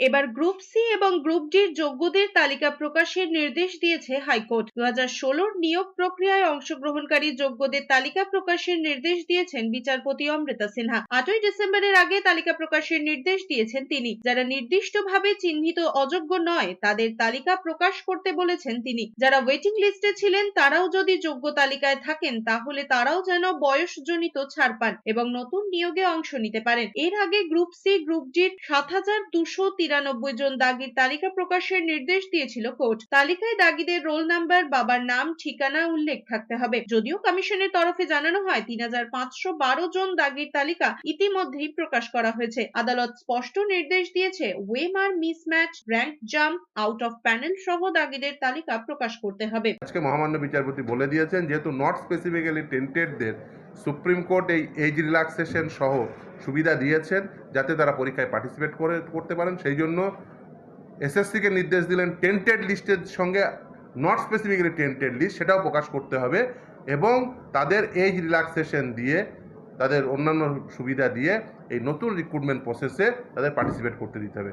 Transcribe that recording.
এবার group C এবং group ডির যোগ্যদের তালিকা প্রকাশের নির্দেশ দিয়েছে হাইকোর্ট। দু হাজার নিয়োগ প্রক্রিয়ায় অংশগ্রহণকারী যোগ্যদের তালিকা প্রকাশের নির্দেশ দিয়েছেন বিচারপতি অমৃতা সিনহা। আটই ডিসেম্বরের আগে তালিকা প্রকাশের নির্দেশ দিয়েছেন তিনি। যারা নির্দিষ্টভাবে চিহ্নিত অযোগ্য নয়, তাদের তালিকা প্রকাশ করতে বলেছেন তিনি। যারা ওয়েটিং লিস্টে ছিলেন, তারাও যদি যোগ্য তালিকায় থাকেন, তাহলে তারাও যেন বয়সজনিত ছাড় পান এবং নতুন নিয়োগে অংশ নিতে পারেন। এর আগে গ্রুপ সি গ্রুপ ডির সাত হাজার দুশো তিরানব্বই জন দাগির তালিকা প্রকাশের নির্দেশ দিয়েছিল কোর্ট। তালিকায় দাগিদের রোল নাম্বার, বাবার নাম, ঠিকানা উল্লেখ থাকতে হবে। যদিও কমিশনের তরফে জানানো হয়, তিন জন দাগির তালিকা ইতিমধ্যেই প্রকাশ করা হয়েছে। আদালত স্পষ্ট নির্দেশ দিয়েছে ওয়েমার mismatch rank jump out of panel সহ দাগিদের তালিকা প্রকাশ করতে হবে। আজকে মহামান্য বিচারপতি বলে দিয়েছেন, যেহেতু নট স্পেসিফিক্যালি টেন্টেডদের সুপ্রিম কোর্ট এই এজ রিল্যাক্সেশন সহ সুবিধা দিয়েছেন যাতে তারা পরীক্ষায় পার্টিসিপেট করে, করতে পারেন। সেই জন্য এসএসসিকে নির্দেশ দিলেন টেন্টেড লিস্টের সঙ্গে নট স্পেসিফিক্যালি টেন্টেড লিস্ট সেটাও প্রকাশ করতে হবে এবং তাদের এজ রিল্যাক্সেশন দিয়ে, তাদের অন্যান্য সুবিধা দিয়ে এই নতুন রিক্রুটমেন্ট প্রসেসে তাদের পার্টিসিপেট করতে দিতে হবে।